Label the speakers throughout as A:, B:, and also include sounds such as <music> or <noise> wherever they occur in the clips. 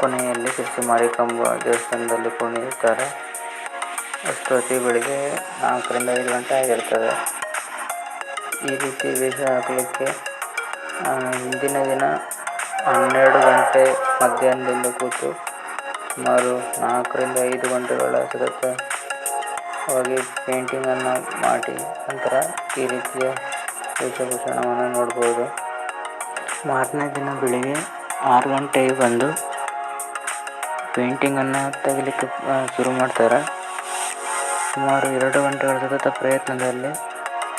A: ಕೊನೆಯಲ್ಲಿ ಶಿರ್ಸಿ ಮಾರಿಕಂಬ ದೇವಸ್ಥಾನದಲ್ಲಿ ಕುಣಿಯುತ್ತಾರೆ. ಅಷ್ಟೊತ್ತಿ ಬೆಳಿಗ್ಗೆ ನಾಲ್ಕರಿಂದ ಐದು ಗಂಟೆ ಆಗಿರ್ತದೆ. ಈ ರೀತಿ ವೇಷ ಹಾಕಲಿಕ್ಕೆ ಹಿಂದಿನ ದಿನ ಹನ್ನೆರಡು ಗಂಟೆ ಮಧ್ಯಾಹ್ನದಿಂದ ಕೂತು ಸುಮಾರು ನಾಲ್ಕರಿಂದ ಐದು ಗಂಟೆಗಳ ಹೋಗಿ ಪೇಂಟಿಂಗನ್ನು ಮಾಡಿ ನಂತರ ಈ ರೀತಿಯ ವೇಷಭೂಷಣವನ್ನು ನೋಡ್ಬೋದು. ಮಾರನೇ ದಿನ ಬೆಳಿಗ್ಗೆ ಆರು ಗಂಟೆಗೆ ಬಂದು ಪೇಂಟಿಂಗನ್ನು ತೆಗಿಲಿಕ್ಕೆ ಶುರು ಮಾಡ್ತಾರೆ. ಸುಮಾರು ಎರಡು ಗಂಟೆಗಳ ಸತತ ಪ್ರಯತ್ನದಲ್ಲಿ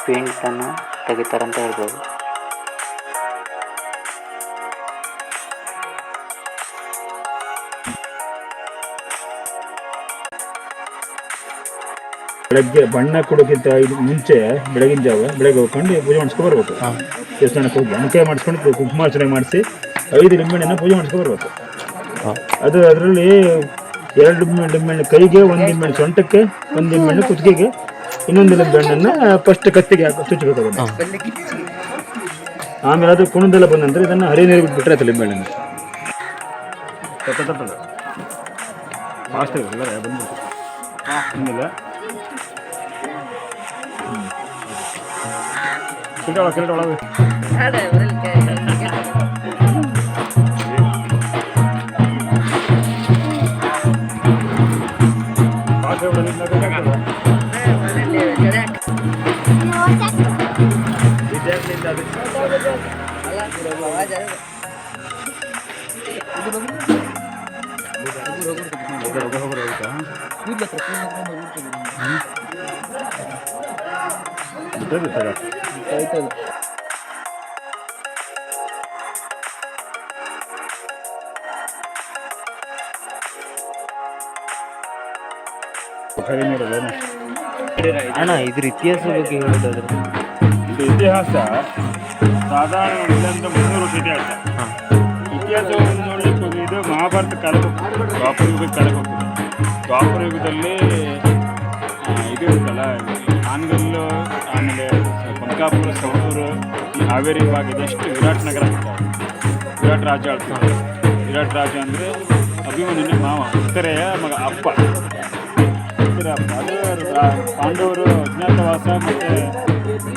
A: ಪೇಂಟನ್ನು ತೆಗಿತಾರೆ ಅಂತ ಹೇಳ್ಬೋದು.
B: ಬೆಳಗ್ಗೆ ಬಣ್ಣ ಕೊಡೋಕ್ಕಿಂತ ಇದು ಮುಂಚೆ ಬೆಳಗಿನ ಜಾವ ಬೆಳಗ್ಗೆ ಹೋಗ್ಕೊಂಡು ಪೂಜೆ ಮಾಡಿಸ್ಕೊ ಬರ್ಬೇಕು. ದೇವಸ್ಥಾನಕ್ಕೆ ಹೋಗಿ ಅಣಕೆ ಮಾಡಿಸ್ಕೊಂಡು ಕುಂಕುಮಾರ್ಚನೆ ಮಾಡಿಸಿ ಐದು ಲಿಂಬೆಣ್ಣೆಯನ್ನು ಪೂಜೆ ಮಾಡಿಸ್ಕೊ ಬರ್ಬೇಕು. ಅದು ಅದರಲ್ಲಿ ಎರಡು ಮೆಣ್ಣು ಕೈಗೆ, ಒಂದು ಮೆಣ್ಣು ಸೊಂಟಕ್ಕೆ, ಒಂದು ಮೆಣ್ಣು ಕುತ್ತಿಗೆಗೆ, ಇನ್ನೊಂದು ಬೆಣ್ಣನ್ನು ಫಸ್ಟ್ ಕತ್ತಿಗೆ ಹಾಕಿ ಚುಚ್ಚಬೇಕು ಅದನ್ನು ಆಮೇಲೆ ಅದು ಕುಣದೆಲ್ಲ ಬಂದಂದ್ರೆ ಇದನ್ನು ಹರಿ ನೀರು ಬಿಟ್ಬಿಟ್ರೆ ಆಯ್ತು ಲಿಂಬೆಣ್ಣೆ ಫಾಸ್ಟ್ ಬಂದು ಬಿಟ್ಟರೆ ಬಿಟ್ಟಾಗ ಆಯ್ತಲ್ಲ
A: ಅಣ್ಣ ಇದ್ರ ಇತಿಹಾಸ ಬಗ್ಗೆ ಹೇಳೋದಾದ್ರೆ?
B: ಇದು ಇತಿಹಾಸ. ಸಾಧಾರಣ ಇಲ್ಲಂತ ಮುನ್ನೂರು ವರ್ಷ ಇತಿಹಾಸ. ಇತಿಹಾಸವನ್ನು ನೋಡಲಿಕ್ಕೆ ಇದು ಮಹಾಭಾರತ ಕಾಲಕ್ಕೆ. ದ್ವಾಪರ ಯುಗಕ್ಕೆ ಕಾಲಕ್ಕೆ ಹೋಗ್ತದೆ. ದ್ವಾಪರ ಯುಗದಲ್ಲಿ ಇದು ಇರುತ್ತಲ್ಲ ಹಾನಗಲ್ಲು ಆಮೇಲೆ ಬಂಕಾಪುರ ಸೌಟೂರು ಈ ಹಾವೇರಿ ಭಾಗ ಇದೆಷ್ಟು ವಿರಾಟ್ ನಗರ ಅಂತ ವಿರಾಟ್ ರಾಜ ಆಳ್ತಾರೆ ವಿರಾಟ್ ರಾಜ ಅಂದರೆ ಅಭಿಮನ್ಯುನ ಮಾವ ಉತ್ತರೆಯ ಮಗ ಅಪ್ಪ. ಅಪ್ಪ ಅದು ಪಾಂಡವರು ಅಜ್ಞಾತವಾಸ ಮತ್ತು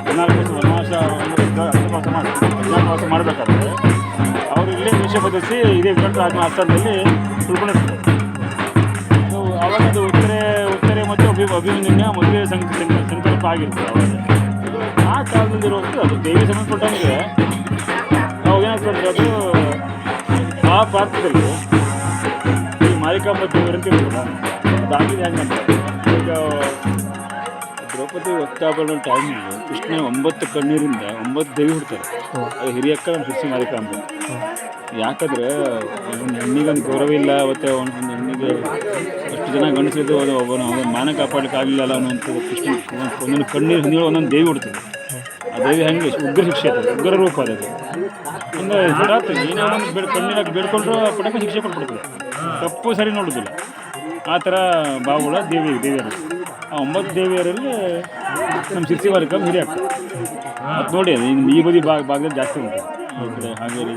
B: ಹದಿನಾಲ್ಕು ವನವಾಸ ಅಜ್ಞಾತವಾಸ ಮಾಡಿ ಅಜ್ಞಾತವಾಸ ಮಾಡಬೇಕಾದ್ರೆ ಅವರು ಇಲ್ಲೇ ದೇಶ ಬದಲಿಸಿ ಇದೇ ವಿರಾಟ್ ರಾಜನ ಆಸ್ಥಾನದಲ್ಲಿ ಉಳ್ಕೊಂಡಿರ್ತಾರೆ ಅವಾಗ ಅದು ಉತ್ತರೆ ಉತ್ತರೆ ಮತ್ತು ಅಭಿ ಅಭಿಮನ್ಯುನ ಮದುವೆ ಸಂಕ ಸಂಕ- ಸಂಕಲ್ಪ ಆಗಿರ್ತದೆ ಅವಾಗ. ಆ ಕಾಲದಲ್ಲಿ ಇರುವಂಥ ಅದು ದೇವಿ ಸಂಬಂಧಪಟ್ಟಂಗೆ ನಾವು ಏನಾಗ್ತದೆ ಅದು ಆ ಪಾತ್ರದಲ್ಲಿ ಈ ಮಾಲಿಕಾಂಬ ದೇವರು ಅಂತ ಇರ್ತಲ್ಲ ಈಗ ದ್ರೌಪದಿ ಒತ್ತಾಬರಣ ಟೈಮಲ್ಲಿ ಕೃಷ್ಣ ಒಂಬತ್ತು ಕಣ್ಣೀರಿಂದ ಒಂಬತ್ತು ದೇವಿ ಹುಡ್ತಾರೆ. ಅದು ಹಿರಿಯಕ್ಕ ನಮ್ಮ ಶಿರ್ಸಿ ಅಂತ ಯಾಕಂದ್ರೆ ಒಂದು ಹೆಣ್ಣಿಗೊಂದು ಗೌರವ ಇಲ್ಲ, ಮತ್ತೆ ಒಂದು ಒಂದು ಹೆಣ್ಣಿಗೆ ಎಷ್ಟು ಜನ ಗಣಿಸಿದ್ದು ಅದು ಒಬ್ಬನ ಮಾನ ಕಾಪಾಡಲಿಕ್ಕೆ ಆಗಲಿಲ್ಲ ಅನ್ನೋಂಥದ್ದು ಕೃಷ್ಣ ಒಂದೊಂದು ಕಣ್ಣೀರು ಹಿಂದಿರೋ ಒಂದೊಂದು ದೇವಿ ಹುಡ್ತದೆ ಆ ದೇವಿ ಹೆಂಗೆ ಉಗ್ರ ಶಿಕ್ಷೆ ಅದು, ಉಗ್ರ ರೂಪ ಅದು. ಅಂದರೆ ಒಂದು ಬೇಡ ಕಣ್ಣೀರಾಗಿ ಬೇಡ್ಕೊಂಡ್ರು ಪಡೆಗೆ ಶಿಕ್ಷೆ ಕೊಟ್ಬಿಡ್ತದೆ. ತಪ್ಪು ಸರಿ ನೋಡೋದಿಲ್ಲ. ಆ ಥರ ಬಾವುಳ ದೇವಿ ದೇವಿಯರು. ಆ ಒಂಬತ್ತು ದೇವಿಯರಲ್ಲಿ ನಮ್ಮ ಶಿರ್ಸಿ ವಾರಿಕಂ ಹಿರಿಯ ಅದು ನೋಡಿ ಅದು ಇನ್ನು ಈ ಬದಿ ಭಾಗ ಭಾಗದಲ್ಲಿ ಜಾಸ್ತಿ ಉಂಟು. ಈ ಕಡೆ ಹಾವೇರಿ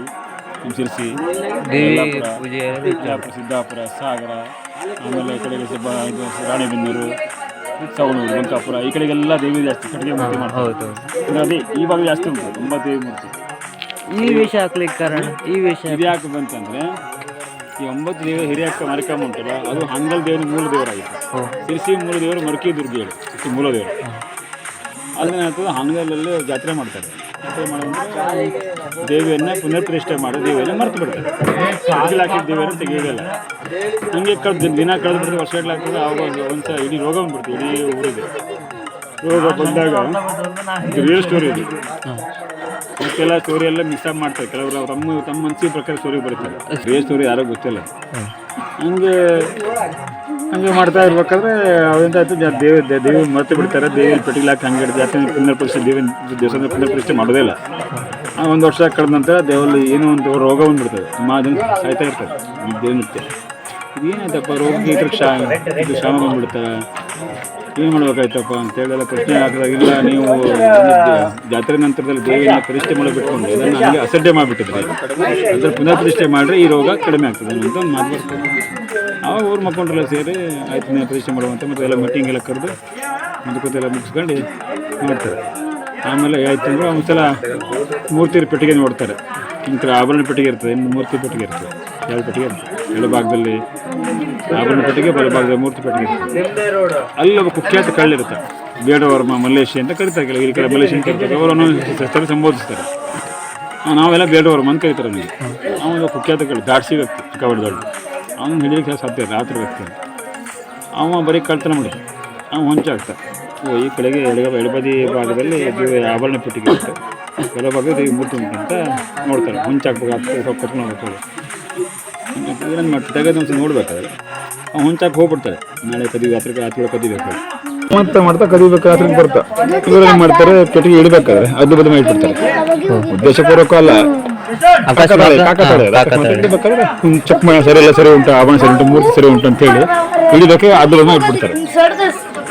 B: ನಮ್ಮ ಶಿರ್ಸಿ
A: ಪೂಜೆ
B: ಸಿದ್ದಾಪುರ ಸಾಗರ ಆಮೇಲೆ ಈ ಕಡೆಗೆ ಸ್ವಲ್ಪ ಇದು ರಾಣೆಬೆನ್ನೂರು ಸವಣೂರು ಬಂಕಾಪುರ ಈ ಕಡೆಗೆಲ್ಲ ದೇವಿ ಜಾಸ್ತಿ ಕಡೆಗೆ ಮೂರ್ತಿ ಮಾಡ್ತಾರೆ. ಅದೇ ಈ ಭಾಗ ಜಾಸ್ತಿ ಉಂಟು ಒಂಬತ್ತು ದೇವಿ ಮೂರ್ತಿ.
A: ಈ ವೇಷ ಹಾಕ್ಲಿಕ್ಕೆ ಕಾರಣ ಈ ವೇಷ
B: ಇದು ಯಾಕೆ ಬಂತಂದ್ರೆ ಈ ಒಂಬತ್ತು ದೇವರು ಹಿರಿಯಕ್ಕ ಮರಕಮ್ಮ ಉಂಟಲ್ಲ ಅದು ಹಂಗಲ್ ದೇವರ ಮೂಲ ದೇವರಾಗಿತ್ತು. ಸಿರಿಸಿ ಮೂಲ ದೇವರು ಮರಕಿ ದುರ್ಗಿ ಹೇಳಿ ಮೂಲ ದೇವರು. ಅದನ್ನೇನಾಗ್ತದೆ ಹಂಗಲಲ್ಲಿ ಜಾತ್ರೆ ಮಾಡ್ತಾರೆ. ಜಾತ್ರೆ ಮಾಡೋದಂದ್ರೆ ದೇವಿಯನ್ನ ಪುನರ್ ಪ್ರತಿಷ್ಠೆ ಮಾಡಿ ದೇವಿಯನ್ನ ಮರೆತು ಬಿಡ್ತಾರೆ. ಹಾಕಿದ ದೇವಿಯನ್ನು ತೆಗೆಯೋದಿಲ್ಲ. ಹಂಗೆ ಕಳೆದ ದಿನ ಕಳೆದು ಬಿಡ್ತಾರೆ ವರ್ಷ ಆಗ್ತದೆ ಆವಾಗ ಒಂದು ಒಂದ್ಸಲ ಇಡೀ ರೋಗ ಬಂದ್ಬಿಡ್ತೀವಿ ಇಡೀ ಊರಿಗೆ. ರೋಗ ಬಂದಾಗ ಇದು ರಿಯಲ್ ಸ್ಟೋರಿ ಇದು. ಮತ್ತೆಲ್ಲ ಸ್ಟೋರಿ ಎಲ್ಲ ಮಿಸ್ ಆಗಿ ಮಾಡ್ತಾರೆ. ಕೆಲವರು ತಮ್ಮ ತಮ್ಮ ಮನಸ್ಸಿನ ಪ್ರಕಾರ ಸ್ಟೋರಿ ಬರೀತಾರೆ. ಬೇರೆ ಸ್ಟೋರಿ ಯಾರೋ ಗೊತ್ತಿಲ್ಲ. ಹಂಗೆ ಹಂಗೆ ಮಾಡ್ತಾ ಇರ್ಬೇಕಾದ್ರೆ ಅವರಿಂದ ಆಯ್ತು ದೇವ ದೇವಿ ದೇ- ದೇವಿ ಮರೆತು ಬಿಡ್ತಾರೆ. ದೇವಿ ಪೆಟ್ಟಿಗೆ ಹಾಕಿ ಹಂಗೆ ಹಿಡ್ದು ಜಾತ್ರೆ ಪುನರ್ ದೇವಿ ದೇವಸ್ಥಾನ ಪುನರ್ ಪ್ರತಿಷ್ಠೆ ಮಾಡೋದೇ ಇಲ್ಲ. ಒಂದು ವರ್ಷ ಕಳೆದ ನಂತರ ದೇವಲ್ಲಿ ಏನೋ ಒಂದು ರೋಗ ಬಂದ್ಬಿಡ್ತದೆ. ಮಾ ಜನ ಸಾಯ್ತಾ ಇರ್ತಾರೆ ಈ ದೇವಿ ನೃತ್ಯ. ಇದೇನಾಯ್ತಪ್ಪ ಕ್ಷಾ ಇದು ಕ್ಷಾಮ ಬಂದ್ಬಿಡುತ್ತೆ ಏನು ಮಾಡ್ಬೇಕಾಯ್ತಪ್ಪ ಅಂತೇಳಿ ಎಲ್ಲ ಪ್ರಶ್ನೆ ಹಾಕಿದಾಗ ಇಲ್ಲ ನೀವು ಜಾತ್ರೆ ನಂತರದಲ್ಲಿ ದೇವಿಯನ್ನು ಪ್ರತಿಷ್ಠೆ ಮಾಡಬಿಟ್ಕೊಂಡು ಅದನ್ನು ಅಸಡ್ಡೆ ಮಾಡಿಬಿಟ್ಟಿದ್ರೆ. ಅದ್ರ ಪುನಃ ಪ್ರತಿಷ್ಠೆ ಮಾಡಿದ್ರೆ ಈ ರೋಗ ಕಡಿಮೆ ಆಗ್ತದೆ ಅಂತ ಒಂದು ಮಾತು ಆವಾಗ ಊರು ಸೇರಿ ಆಯ್ತು ನೀವು ಪ್ರತಿಷ್ಠೆ ಮಾಡುವಂತ ಮತ್ತು ಎಲ್ಲ ಮೀಟಿಂಗ್ ಎಲ್ಲ ಕರೆದು ಎಲ್ಲ ಮುಗಿಸ್ಕೊಂಡು ಮಾಡ್ತಾರೆ ಆಮೇಲೆ ಆಯ್ತು ಅಂದ್ರೆ ಒಂದ್ಸಲ ಮೂರ್ತಿ ಪೆಟ್ಟಿಗೆ ನೋಡ್ತಾರೆ. ಇಂಥ ಆಭರಣ ಪೆಟ್ಟಿಗೆ ಇರ್ತದೆ ಇನ್ನು ಮೂರ್ತಿ ಪೆಟ್ಟಿಗೆ ಇರ್ತದೆ. ಎರಡು ಪೆಟ್ಟಿಗೆ ಎಡಭಾಗದಲ್ಲಿ ಆಭರಣ ಪೆಟ್ಟಿಗೆ ಬಲಭಾಗದಲ್ಲಿ ಮೂರ್ತಿ ಪೆಟ್ಟಿಗೆ. ಅಲ್ಲಿ ಒಬ್ಬ ಕುಖ್ಯಾತ ಕಳ್ಳಿರುತ್ತೆ ಬೇಡವರ್ಮ, ಮಲ್ಲೇಶಿ ಅಂತ ಕರೀತಾರೆ ಕೆಲವು ಈ ಕಡೆ ಮಲ್ಲೇಶಿ ಅಂತ ಕರೀತಾರೆ. ಅವರು ಒಂದೊಂದು ಹೆಸರು ಸಂಬೋಧಿಸ್ತಾರೆ. ನಾವೆಲ್ಲ ಬೇಡವರ್ಮ ಅಂತ ಕರೀತಾರೆ ಅವನಿಗೆ. ಅವನು ಕುಖ್ಯಾತ ಕಳ್ಳಿ ದಾಡ್ಸಿ ವ್ಯಕ್ತಿ ದೊಡ್ಡ. ಅವನು ಹಿಡಿಯೋಕೆ ಸಾಧ್ಯ ಇಲ್ಲ, ರಾತ್ರಿ ವ್ಯಕ್ತಿ. ಅವ ಬರೀ ಕಳ್ತನ ಮಾಡಿ ಅವ ಹೊಂಚಾಗ್ತಾನೆ ಓ, ಈ ಕಡೆಗೆ ಎಡಗ ಎಡಬದಿ ಭಾಗದಲ್ಲಿ ಆಭರಣ ಪೆಟ್ಟಿಗೆ ಇರುತ್ತೆ. ಎಡಭಾಗದಲ್ಲಿ ಮೂರ್ತಿ ಅಂತ ನೋಡ್ತಾರೆ. ಹೊಂಚಾಕ್ಬೇಕಾಗ್ತದೆ ಸ್ವಲ್ಪ ಕರ್ಕೊಂಡು ಹೋಗ್ತಾರೆ ಏನನ್ನು ಮಾಡ್ತಾರೆ ತೆಗೆದು ಒಂದ್ಸಲ ನೋಡ್ಬೇಕಾದ್ರೆ ಅವ್ನು ಹೊಂಚಾಕ್ ಹೋಗ್ಬಿಡ್ತಾರೆ. ನಾಳೆ ಕದಿ ರಾತ್ರಿ ರಾತ್ರಿ ಕದಿಬೇಕು ಮತ್ತೆ ಮಾಡ್ತಾ ಕದಿಬೇಕು ರಾತ್ರಿ ಬರ್ತಾ. ಇವ್ರು ಏನು ಮಾಡ್ತಾರೆ ಪೆಟ್ಟಿಗೆ ಇಡಬೇಕಾದ್ರೆ ಅದು ಬದಲು ಇಟ್ಬಿಡ್ತಾರೆ ಉದ್ದೇಶಪೂರ್ವಕ ಅಲ್ಲ. ಚೆಕ್ ಮಾಡಿ ಸರಿ ಎಲ್ಲ ಸರಿ ಉಂಟು ಆಭರಣ ಸರಿ ಉಂಟು ಮೂರ್ತಿ ಸರಿ ಉಂಟು ಅಂತೇಳಿ ಇಡಬೇಕೆ ಅದು ಬದಲು ಇಟ್ಬಿಡ್ತಾರೆ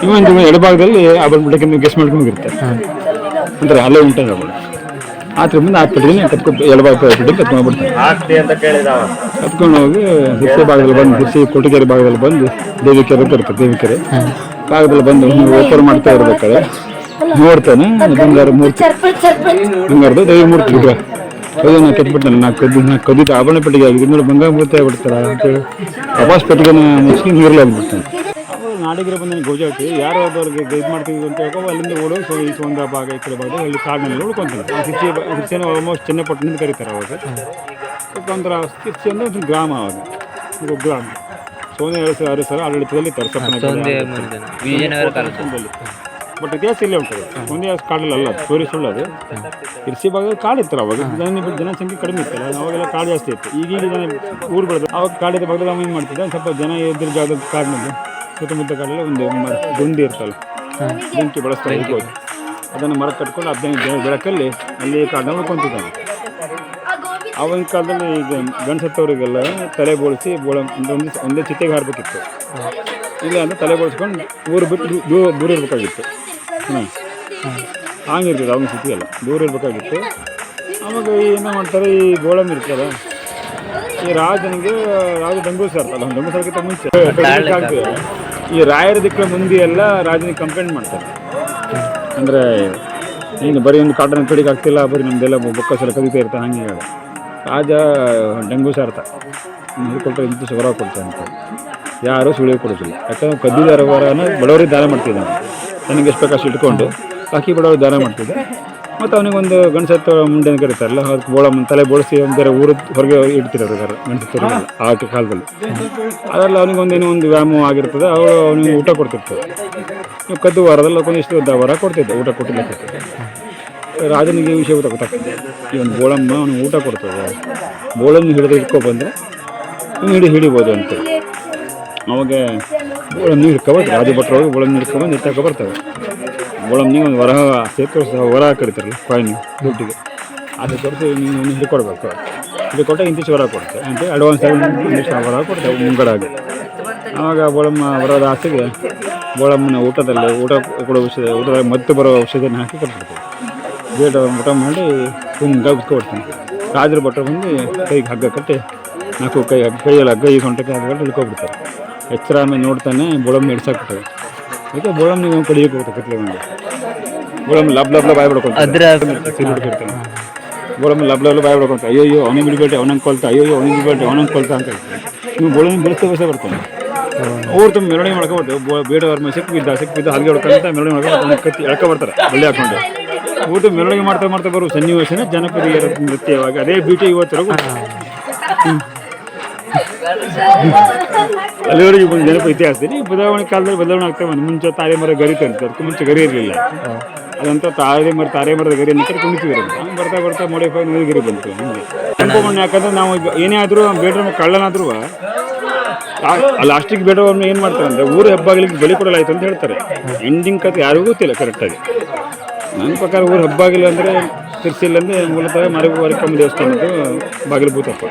B: ಇನ್ನೊಂದು ಎಡಭಾಗದಲ್ಲಿ ಆಭರಣ ಬಿಡಕ್ಕೆ ಗೆಸ್ಟ್ ಮಾಡ್ಕೊಂಡು ಇರ್ತಾರೆ. ಅಂದ್ರೆ ಅಲ್ಲೇ ಉಂಟು ಆಭರಣ ಆತರ ಮುಂದೆ ಆ ಪೆಟ್ಟಿಗೆ ಕತ್ಕೊಂಡು ಎಡಭಾಗ ಪೆಟ್ಟಿಗೆ ಕತ್ಕೊಂಡು ಬಿಡ್ತಾರೆ ಕತ್ಕೊಂಡು ಹೋಗಿ ಹಿರಿಸಿ ಭಾಗದಲ್ಲಿ ಬಂದು ಹಿರ್ಸಿ ಕೊಟ್ಟಿಗೆರೆ ಭಾಗದಲ್ಲಿ ಬಂದು ದೇವಿಕೆರೆ ಬರ್ತದೆ ದೇವಿಕೆರೆ. ಭಾಗದಲ್ಲಿ ಬಂದು ಓಪನ್ ಮಾಡ್ತಾ ಇರ್ಬೇಕಾದ್ರೆ ನೋಡ್ತಾನೆ ಬಂಗಾರ ಮೂರ್ತಿ. ಬಂಗಾರದ ದೇವಿ ಮೂರ್ತಿ ಅದನ್ನ ಕೆತ್ಬಿಡ್ತಾನೆ ನಾ ಕದ್ದು ನಾ ಕದ್ದಿದ್ದ ಆಭರಣ ಪೆಟ್ಟಿಗೆ ಆಗಿದೆ ನೋಡಿ ಬಂಗಾರ ಮೂರ್ತಿ ಆಗ್ಬಿಡ್ತಾರ ಅಂತೇಳಿ ಅಬಾಸ್ ಪೆಟ್ಟಿಗೆನ ಮುಚ್ಚಿ ನೀರಲ್ಲಿ ಆಗ್ಬಿಡ್ತಾನೆ. ನಾಡಿಗರ ಬಂದ ಗೋಜಾಟಿ ಯಾರು ಅವ್ರಿಗೆ ಗೈಡ್ ಮಾಡ್ತೀವಿ ಅಂತ ಹೇಳ್ಕೊಂಡು ಅಲ್ಲಿಂದ ಓಡೋ ಸೊ ಈ ಒಂದ ಭಾಗ ಈ ಕಡೆ ಭಾಗ ಇಲ್ಲಿ ಕಾಡಿನಲ್ಲಿ ಉಳ್ಕೊಂತಾರೆ ಶಿಕ್ಷೆ ಆಲ್ಮೋಸ್ಟ್ ಚೆನ್ನಪಟ್ಟಣದಿಂದ ಕರೀತಾರೆ ಅವಾಗ. ಯಾಕಂದ್ರೆ ಶಿಕ್ಷೆ ಅಂದರೆ ಒಂದು ಗ್ರಾಮ ಅವಾಗ ಒಂದು ಗ್ರಾಮ. ಸೋನೆ ಅರಸ ಸರ್ ಆಡಳಿತದಲ್ಲಿ
A: ಕಾಲದ
B: ಬಟ್ ಇತಿಹಾಸ ಇಲ್ಲೇ ಉಂಟು ಒಂದೇ ಕಾಡಲ್ಲಿ ಅಲ್ಲ ಸ್ಟೋರಿ ಸುಳ್ಳು ಅದು. ಇರ್ಸಿ ಭಾಗದಲ್ಲಿ ಕಾಡಿರ್ತಾರೆ ಅವಾಗ. ಜನ ಜನಸಂಖ್ಯೆ ಕಡಿಮೆ ಇತ್ತಲ್ಲ ಅವಾಗೆಲ್ಲ ಕಾಡು ಜಾಸ್ತಿ ಇತ್ತು. ಈಗೀಗ ಜನ ಊರು ಬೆಳೆದು ಅವಾಗ ಕಾಡಿದ ಭಾಗದಲ್ಲಿ ಅವ ಏನು ಮಾಡ್ತಿದ್ದೆ? ಸ್ವಲ್ಪ ಜನ ಎದುರು ಜಾಗದ ಕಾಡಿನಲ್ಲಿ ಸುತ್ತಮುತ್ತ ಕಾಡಲ್ಲಿ ಒಂದು ಮರ ಗುಂಡಿ ಇರ್ತಲ್ಲ. ಬೆಂಕಿ ಬಳಸ್ತಾರೆ ಇರ್ಬೋದು ಅದನ್ನು ಮರ ಕಟ್ಕೊಂಡು ಹದಿನೈದು ಜನ ಬೆಳಕಲ್ಲಿ ಅಲ್ಲಿ ಕಾಡನ್ನ ಉಳ್ಕೊಂತಿದ್ದಾನೆ ಆವಾಗಿನ ಕಾಲದಲ್ಲಿ ಈಗ ಗಂಡಸತ್ತವರಿಗೆಲ್ಲ ತಲೆ ಬೋಳಿಸಿ ಬೋಳ ಒಂದು ಒಂದೇ ಚಿತ್ತೆಗೆ ಹಾರಬೇಕಿತ್ತು. ಇಲ್ಲ ಅಂದರೆ ತಲೆ ಬೋಳಿಸ್ಕೊಂಡು ಊರು ಬಿಟ್ಟು ದೂರ ದೂರ ಇರಬೇಕಾಗಿತ್ತು. ಹ್ಞೂ ಹಂಗಿರ್ತದೆ ಅವನ ಸ್ಥಿತಿಯೆಲ್ಲ ದೂರ ಇರಬೇಕಾಗಿತ್ತು. ಆವಾಗ ಏನು ಮಾಡ್ತಾರೆ ಈ ಗೋಳಮ್ ಇರ್ತಲ್ಲ ಈ ರಾಜನಿಗೆ ರಾಜ ಡಂಗೂರ್ ಸರ್ಕಿಂತ ಮುಂಚೆ. ಆಗ್ತದೆ. ಈ ರಾಯರ ದಿಕ್ಕ ಮಂದಿ ಎಲ್ಲ ರಾಜನಿಗೆ ಕಂಪ್ಲೇಂಟ್ ಮಾಡ್ತಾರೆ. ಅಂದರೆ ಏನು ಬರೀ ಒಂದು ಕಾಟನ್ ಕಡಿಗೆ ಆಗ್ತಿಲ್ಲ ಬರೀ ನಮ್ದೆಲ್ಲ ಬೊಕ್ಕಸ ಎಲ್ಲ ಕದಿತಾ ಇರ್ತಾ ಹಂಗೆ ಹೇಳಿ. ರಾಜ ಡಂಗು ಸಾರ್ತ ಕೊಟ್ಟರೆ ಇಂಥ ಸುಗರ ಕೊಡ್ತಾರೆ ಅಂತ. ಯಾರೂ ಸುಳಿವು ಕೊಡೋದಿಲ್ಲ. ಯಾಕಂದ್ರೆ ಕದ್ದಿದಾರ ವರನ ಬಡವರಿಗೆ ದಾನ ಮಾಡ್ತಿದ್ದಾನೆ. ನನಗೆ ಎಷ್ಟು ಬೇಕಷ್ಟು ಇಟ್ಕೊಂಡು, ಬಾಕಿ ಬಡವರಿಗೆ ದಾನ ಮಾಡ್ತಿದ್ದೆ ಮತ್ತು ಅವನಿಗೊಂದು ಗಣಸತ್ವ ಮುಂಡೆ ಅಂತ ಕರೀತಾರಲ್ಲ, ಅದಕ್ಕೆ ಬೋಳ ತಲೆ ಬೋಳಿಸಿ ಬೇರೆ ಊರು ಹೊರಗೆ ಇಡ್ತಿರೋರು ಗಣಸತ್ತವರಿಗೆಲ್ಲ ಆ ಕಾಲದಲ್ಲಿ. ಅದರಲ್ಲಿ ಅವನಿಗೊಂದು ಏನೋ ಒಂದು ವ್ಯಾಯಾಮ ಆಗಿರ್ತದೆ, ಅವಳು ಅವನಿಗೆ ಊಟ ಕೊಡ್ತಿರ್ತದೆ ನೀವು ಕದ್ದು ವಾರದಲ್ಲಿ ಒಂದಿಷ್ಟು ವರ ಕೊಡ್ತಿದ್ದೆ, ಊಟ ಕೊಟ್ಟಿಲ್ಲ ರಾಜನಿಗೆ ವಿಷಯ ಗೊತ್ತಾಗ್ತದೆ ಈ ಒಂದು ಬೋಳಮ್ಮ ಅವನಿಗೆ ಊಟ ಕೊಡ್ತದೆ. ಬೋಳನ್ನು ಹಿಡಿದು ಇಟ್ಕೊ ಬಂದರೆ ಇವ್ನು ಹಿಡಿ ಹಿಡಿಬೋದು ಅಂತ. ಅವಾಗ ಬೋಳನ್ನು ಹಿಡ್ಕೊಬೋದು ರಾಜ ಭಟ್ರು ಹೋಗಿ ಬೋಳನ್ನು ಹಿಡ್ಕೊಬಂದು ಎತ್ತಾಕ ಬರ್ತವೆ ಬೋಳಮ್ನಿಗೆ ಒಂದು ವರ ಸೇತು ವರ ಕಡಿತಾರಲ್ಲ ಕಾಯಿನ್ ದುಡ್ಡಿಗೆ. ಅದು ತೋರಿಸಿ ನೀವು ಹಿಡ್ಕೊಡ್ಬೇಕು ಹಿಡ್ಕೊಟ್ಟೆ ಇಂತಿಷ್ಟು ವರ ಕೊಡ್ತೆ ಅಂತ ಅಡ್ವಾನ್ಸ್ ಆಗಿ ಒಂದಿಷ್ಟು ವರ ಕೊಡ್ತೇವೆ, ಮುಂಗಡಾಗಿ. ಆವಾಗ ಬೋಳಮ್ಮ ವರದ ಆಸೆಗೆ ಬೋಳಮ್ಮನ ಊಟದಲ್ಲಿ ಊಟ ಕೊಡೋ ಔಷಧ ಊಟದಲ್ಲಿ ಮತ್ತೆ ಬರೋ ಔಷಧಿಯನ್ನು ಹಾಕಿ ಕೊಟ್ಬಿಡ್ತೀವಿ. ಬೇಟ ಊಟ ಮಾಡಿ ತುಂಬ ಉತ್ಕೊಬಿಡ್ತಾನೆ ರಾಜರ ಭಟ್ರು ಬಂದು ಕೈಗೆ ಹಗ್ಗ ಕಟ್ಟಿ ನಾಲ್ಕು ಕೈ ಕೈಯಲ್ಲಿ ಹಗ್ಗ ಈ ಸೊಂಟಕ್ಕೆ ಹಗ್ಗ ಕಟ್ಟಿ ಇಳ್ಕೊಬಿಡ್ತಾರೆ ಎಚ್ಚರ ಆಮೇಲೆ ನೋಡ್ತಾನೆ ಬೋಳಮ್ಮ ಹಿಡ್ಸಾಕ್ಬಿಡ್ತಾರೆ ಅದಕ್ಕೆ ಬೋಳಮ್ನ ನೀವು ಕಡಿಯಕ್ಕೆ ಹೋಗುತ್ತೆ ಕತ್ಲೆ ಬಂದು. ಬೋಳಮ್ ಲಬ್ ಲಬ್ ಲಬ್ ಬಾಯ್ ಬಿಡ್ಕೊಂತಾರೆ
A: ಅದ್ರ
B: ಬೋಳಮ್ಮ ಲಬ್ ಲಬ್ ಬಾಯ್ ಬಿಡ್ಕೊಂತ ಅಯ್ಯೋ ಅಯ್ಯೋ ಅವನಿಗೆ ಬಿಡ್ಬೇಡಿ ಅವನಂಗೆ ಕೊಲ್ತ ಅಯ್ಯೋ ಅವನಿಗೆ ಬಿಡ್ಬೇಡಿ ಅವನಂಗೆ ಕೊಲ್ತಾ ಅಂತ ನೀವು ಬೋಳಮ್ ಬಿಡಿಸ್ತಾ ಬಸ ಬರ್ತಾನೆ. ಅವ್ರು ತುಂಬ ಮೆರವಣಿಗೆ ಮಾಡ್ಕೊಬಿಟ್ಟು ಬೇಡವ್ರ ಮೇಲೆ ಸಿಕ್ಕ ಬಿದ್ದ ಸಿಕ್ಕ ಬಿದ್ದ ಹಲ್ಗೆ ಹೊಡ್ಕೊಂತ ಮೆರವಣಿಗೆ ಮಾಡ್ಕೊಂಡು ಕತ್ತಿ ಎಳ್ಕೊ ಬರ್ತಾರೆ ಬಳ್ಳಿ ಹಾಕೊಂಡು. ಊಟ ಮೆರವಣಿಗೆ ಮಾಡ್ತಾ ಮಾಡ್ತಾ ಬರುವ ಸನ್ನಿವೇಶನ ಜನಪದ ನೃತ್ಯವಾಗಿ ಅದೇ ಬೀಟಿ ಇವತ್ತರೆಗೂ. ಹ್ಮ್. <laughs> ಅಲ್ಲಿವರೆಗೆ ಒಂದು ಇತಿಹಾಸ. ರೀ ಬದಲಾವಣೆ ಕಾಲದಲ್ಲಿ ಬದಲಾವಣೆ ಆಗ್ತಾ ಬಂದು ಮುಂಚೆ ತಾರೆ ಮರ ಗರಿ ತಂತು ಅದಕ್ಕೆ ಮುಂಚೆ ಗರಿ ಇರಲಿಲ್ಲ. ಅದಂತ ತಾರೆ ಮರ ತಾರೆ ಮರದ ಗರಿ ಅಂತ ಕುಣಿತಿದ್ರು ಹಂಗೆ ಬರ್ತಾ ಬರ್ತಾ ಮೋಡಿಫೈ ನದಿ ಗರಿ ಬಂತು. ಹಿಂಗೆ. ಕೆಂಪು ಮಣ್ಣು ಯಾಕಂದ್ರೆ ನಾವು ಏನೇ ಆದರೂ ಬೇಡ್ರ ಕಳ್ಳನಾದ್ರೂ ಲಾಸ್ಟಿಗೆ ಬೇಡವನ್ನು ಏನು ಮಾಡ್ತಾರೆ ಅಂದರೆ ಊರು ಹೆಬ್ಬಾಗಿಲಿಗೆ ಬೆಳಿ ಕೊಡಲಾಯ್ತು ಅಂತ ಹೇಳ್ತಾರೆ. ಎಂಡಿಂಗ್ ಕತೆ ಯಾರಿಗೂ ಗೊತ್ತಿಲ್ಲ ಕರೆಕ್ಟಾಗಿ ನನ್ನ ಪ್ರಕಾರ ಊರು ಹಬ್ಬಾಗಿಲ್ಲ ಅಂದರೆ ತಿರ್ಸಿಲ್ಲ ಅಂದರೆ ಮೂಲತಃ ಮರಿ ಮರಿಕಮ್ಮ ದೇವಸ್ಥಾನದ್ದು ಬಾಗಿಲು ಭೂತಪ್ಪ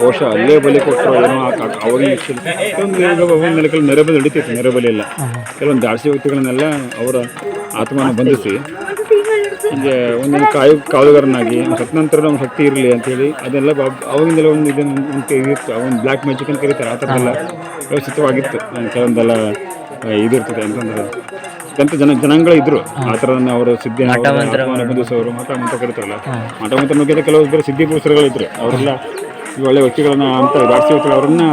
B: ಬಹುಶಃ ಅಲ್ಲೇ ಬಲಿ ಕೊಟ್ಟರು ಏನೋ ಈಗ ಒಂದು ನೆಲಕಲ್ಲಿ ನೆರೆಬಲಿ ನಡೀತಿತ್ತು ನೆರೆಬಲಿ ಎಲ್ಲ. ಕೆಲವೊಂದು ದಾಸಿ ವ್ಯಕ್ತಿಗಳನ್ನೆಲ್ಲ ಅವರ ಆತ್ಮನ ಬಂಧಿಸಿ, ಹಿಂಗೆ ಒಂದೊಂದು ಕಾಯು ಕಾವಲುಗಾರನಾಗಿ ಸತ್ತ ನಂತರ ನಮ್ಮ ಶಕ್ತಿ ಇರಲಿ ಅಂತೇಳಿ ಅದೆಲ್ಲ ಬಾ- ಅವಾಗಿಂದೆಲ್ಲ ಒಂದು ಇದನ್ನು ಒಂದು ಇದಿತ್ತು. ಬ್ಲ್ಯಾಕ್ ಮ್ಯಾಜಿಕ್ ಅಂತ ಕರೀತಾರೆ, ಆ ಥರದ್ದೆಲ್ಲ ವ್ಯವಸ್ಥಿತವಾಗಿತ್ತು. ಕೆಲವೊಂದೆಲ್ಲ ಇದಿರ್ತದೆ ಅಂತಂದ್ರೆ ಎಂತ ಜನ ಜನಾಂಗಗಳು ಇದ್ರು. ಆ ಥರ ಅವರು ಸಿದ್ಧಿ ಅವರು ಮಠ ಮಂತ್ರ ಕರೀತಾರಲ್ಲ. ಮಠ ಮಂತ್ರ ನುಗ್ಗಿದ ಕೆಲವು ಬೇರೆ ಸಿದ್ಧಿ ಪುರುಷರುಗಳಿದ್ರು ಅವರೆಲ್ಲ ಈ ಒಳ್ಳೆ ವ್ಯಕ್ತಿಗಳನ್ನ ಅಂತ ಜಾಸ್ತಿ ವ್ಯಕ್ತಿಗಳು ಅವರನ್ನ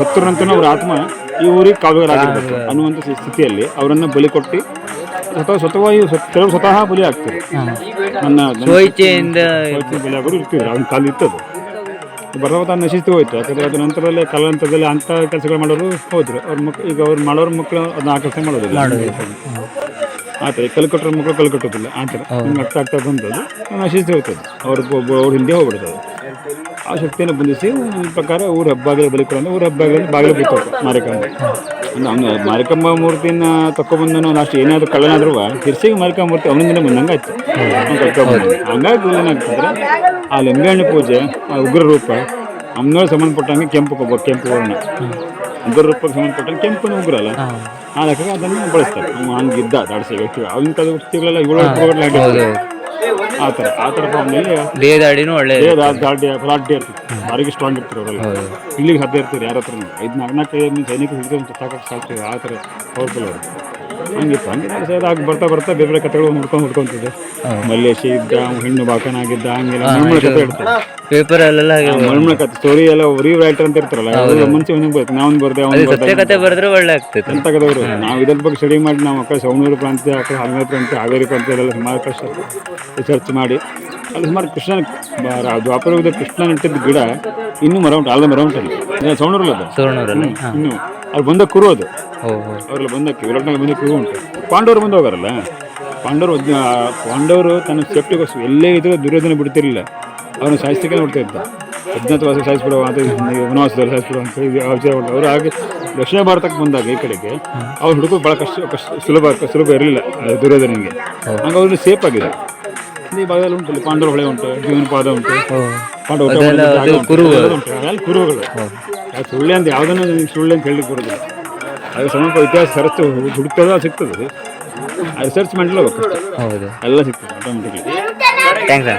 B: ಸತ್ತರ ನಂತರ ಅವ್ರ ಆತ್ಮ ಈ ಊರಿಗೆ ಕಾವಲುಗಾರಾಗಿರ್ಬೇಕು ಅನ್ನುವಂಥ ಸ್ಥಿತಿಯಲ್ಲಿ ಅವರನ್ನ ಬಲಿ ಕೊಟ್ಟು ಸ್ವತಃ ಸ್ವತಃ ಕೆಲವರು ಸ್ವತಃ ಬಲಿ ಆಗ್ತಾರೆ. ನನ್ನ ಬಲಿ ಆಗೋರು ಇರ್ತಿದ್ರು. ಅವ್ನ ಕಾಲ ಇತ್ತದು. ಬರ್ತಾ ನಶಿಸ್ತು ಹೋಯ್ತು. ಯಾಕಂದರೆ ಅದ್ರ ನಂತರದಲ್ಲೇ ಕಾಲಾಂತರದಲ್ಲಿ ಅಂಥ ಕೆಲಸಗಳು ಮಾಡೋರು ಹೋದರು. ಅವ್ರ ಮಕ್ಳು ಈಗ ಅವ್ರು ಮಾಡೋರ ಮಕ್ಕಳು ಅದನ್ನ ಆಕರ್ಷಣೆ ಮಾಡೋದಿಲ್ಲ. ಆ ಥರ ಕಲ್ಲು ಕಟ್ಟೋರ ಮಕ್ಕಳು ಕಲ್ಲು ಕಟ್ಟೋದಿಲ್ಲ. ಆ ಥರ. ಹಿಂಗೆ ಆಗ್ತಾ ಆಗ್ತಾ ಬಂದದ್ದು. ನಶಿಸ್ತು ಹೋಗ್ತದೆ ಅವ್ರ ಅವ್ರ ಹಿಂದೆ ಹೋಗ್ಬಿಡ್ತದೆ ಆ ಶಕ್ತಿಯನ್ನು ಬಂಧಿಸಿ ಪ್ರಕಾರ ಊರ ಹಬ್ಬಾಗಲೇ ಬಲಿ ಕೊಡ ಊರ ಹಬ್ಬಾಗಲೇ ಬಾಗಿಲು ಬಿತ್ತು ಮಾರಿಕಂಬ ಅವನು ಮಾರಿಕಂಬ ಮೂರ್ತಿನ ಕರ್ಕೊಂಡ್ಬಂದು ನಾವು ಅಷ್ಟು ಏನಾದರೂ ಕಳ್ಳನಾದ್ರೂ ತಿರ್ಸಿಗೆ ಮಾರಿಕಂಬ ಮೂರ್ತಿ ಅವನಿಂದ ಬಂದಂಗೆ ಆಯ್ತು. ಕರ್ಕೊಂಡ್ಬಂದ. ಹಂಗಾಗಿ ಏನಾಗ್ತಂದ್ರೆ ಆ ಲಿಂಗಣ್ಣ ಪೂಜೆ ಆ ಉಗ್ರ ರೂಪ ಅಮ್ಮನೊಳಗೆ ಸಂಬಂಧಪಟ್ಟಂಗೆ ಕೆಂಪು ಕೊಬ್ಬ ಕೆಂಪು ವರ್ಣ. ಉಗ್ರ ರೂಪಕ್ಕೆ ಸಂಬಂಧಪಟ್ಟಂಗೆ ಕೆಂಪು ಉಗ್ರ ಅಲ್ಲ. ಆ ಲೆಕ್ಕ ಅದನ್ನು ಬಳಸ್ತಾರೆ. ಹಂಗಿದ್ದ ದಾಡಿಸಿ ವ್ಯಕ್ತಿ. ಅವನ ಕಾಲದ ವ್ಯಕ್ತಿಗಳೆಲ್ಲ ಏಳು ಆ ಥರ ಆ ಥರ ಫಾರ್ಮ್ನಲ್ಲಿ
A: ದೇಹದಾಡಿನೂ ಒಳ್ಳೆ
B: ದಾಡಿ ಫಲಾಡ್ಡಿ ಇರ್ತಿತ್ತು ಭಾರಿಗೆ ಸ್ಟ್ರಾಂಗ್ ಇರ್ತಾರೆ ಅವರೆಲ್ಲ ಇಲ್ಲಿಗೆ ಹದ್ದೆ ಇರ್ತಾರೆ ಯಾರ ಹತ್ರ ಐದು ನಾಲ್ಕು ನಾಲ್ಕು ಸೈನಿಕ ಹಿಡಿದು ಸಾಕಷ್ಟು ಸಾಕ್ತಿದೆ ಆ ಥರ ಪವರ್ಫುಲ್ ಅವರು ಹಂಗಿತ್ತು ಹಂಗೆ ಸರ್. ಆಗಿ ಬರ್ತಾ ಬರ್ತಾ ಬೇರೆ ಬೇರೆ ಕಥೆಗಳು ಮುಡ್ಕೊಂಡು ಮುಡ್ಕೊಂತಿದ್ದೆ ಮಲ್ಲೇಶಿ ಇದ್ದ ಹೆಣ್ಣು ಬಾಕನಾಗಿದ್ದ ಹಂಗೆಲ್ಲ ಮಳ್ಮಳ ಕಥೆ ಇಡ್ತಾರೆ
A: ಪೇಪರ್ ಅಲ್ಲೆಲ್ಲ ಹಾಗೆ
B: ಮಳ್ಮಳ ಕಥೆ ಸ್ಟೋರಿ ಎಲ್ಲ ರೀ ರೈಟರ್ ಅಂತ ಇರ್ತಾರಲ್ಲ ಅದು ಮುಂಚೆ ಒಂದಿಗೆ ಬರುತ್ತೆ? ನಾವು ಬರ್ದೆ ಅವ್ನು ಬರ್ದೆ
A: ಬರೆದ್ರೆ ಒಳ್ಳೆ ಆಗ್ತೈತೆ.
B: ಅಂತ ಕದವರು ನಾವು ಇದ್ರ ಬಗ್ಗೆ ಸ್ಟಡಿ ಮಾಡಿ ನಾವು ಅಕ್ಕ ಸೌಣೂರು ಪ್ರಾಂತ್ಯ ಅಕ್ಕ ಹಲ್ಮೇರು ಪ್ರಾಂತ್ಯ ಹಾವೇರಿ ಪ್ರಾಂತ್ಯ ಎಲ್ಲ ಸುಮಾರು ಕಷ್ಟ. ರಿಸರ್ಚ್ ಮಾಡಿ. ಅಲ್ಲಿ ಸುಮಾರು ಕೃಷ್ಣ ದ್ವಾಪರ ಕೃಷ್ಣ ನೆಟ್ಟಿದ್ದ ಗಿಡ ಇನ್ನೂ ಮರ ಉಂಟು ಅಲ್ಲದ ಮರ ಉಂಟಲ್ಲ. ಸೌಣೂರಲ್ಲ
A: ಸೌಣೂರಲ್ಲ
B: ಇನ್ನು. ಅವ್ರು ಬಂದ ಕುರು ಅದು ಅವರೆಲ್ಲ ಬಂದಕ್ಕೆ ವಿರಾಟ್ನಾಗ ಬಂದ ಕುರು ಉಂಟು. ಪಾಂಡವರು ಬಂದು ಹೋಗಾರಲ್ಲ ಪಾಂಡವರು ಪಾಂಡವರು ತನ್ನ ಸೇಫ್ಟಿಗೋಸ್ಕರ ಎಲ್ಲೇ ಇದ್ರೂ ದುರ್ಯೋಧನ ಬಿಡ್ತಿರಲಿಲ್ಲ. ಅವನು ಸಾಯಿಸಲಿಕ್ಕೆ ನೋಡ್ತಾ ಇದ್ದ. ಅಜ್ಞಾತವಾಸ ಸಾಯಿಸ್ಬಿಡುವ ಅಂತ ವನವಾಸದಲ್ಲಿ ಸಾಯಿಸ್ಬಿಡುವ ಅಂತ ವಿಚಾರ ಉಂಟು ಅವರು ಹಾಗೆ ದಕ್ಷಿಣ ಭಾರತಕ್ಕೆ ಬಂದಾಗ ಈ ಕಡೆಗೆ ಅವ್ರು ಹುಡುಗರು ಭಾಳ ಕಷ್ಟ ಕಷ್ಟ ಸುಲಭ ಸುಲಭ ಇರಲಿಲ್ಲ ದುರ್ಯೋಧನಿಗೆ. ಹಂಗೆ ಅವ್ರಿಗೆ ಸೇಫ್ ಆಗಿದೆ. ಈ ಭಾಗದಲ್ಲಿ ಉಂಟು ಪಾಂಡವರು ಪಾಂಡವ ಹೊಳೆ ಉಂಟು ಜೀವನ ಪಾದ ಉಂಟು ಪಾಂಡವರು ಊಟ ಅದು ಸುಳ್ಳೆ ಅಂತ ಯಾವುದನ್ನು ನಿಮ್ಗೆ ಸುಳ್ಳೆ ಅಂತ ಹೇಳಲಿಕ್ಕೆ ಬರೋದಿಲ್ಲ. ಅದು ಸ್ವಲ್ಪ ಇತಿಹಾಸ ಸರಸ್ತು ಹುಡುಕ್ತದ ಸಿಗ್ತದೆ. ರಿಸರ್ಚ್ ಮಾಡಲೇಬೇಕು
A: ಹೌದು.
B: ಎಲ್ಲ ಸಿಗ್ತದೆ ಆಟೋಮೆಟಿಕ್ಲಿ
A: ಥ್ಯಾಂಕ್ಸ್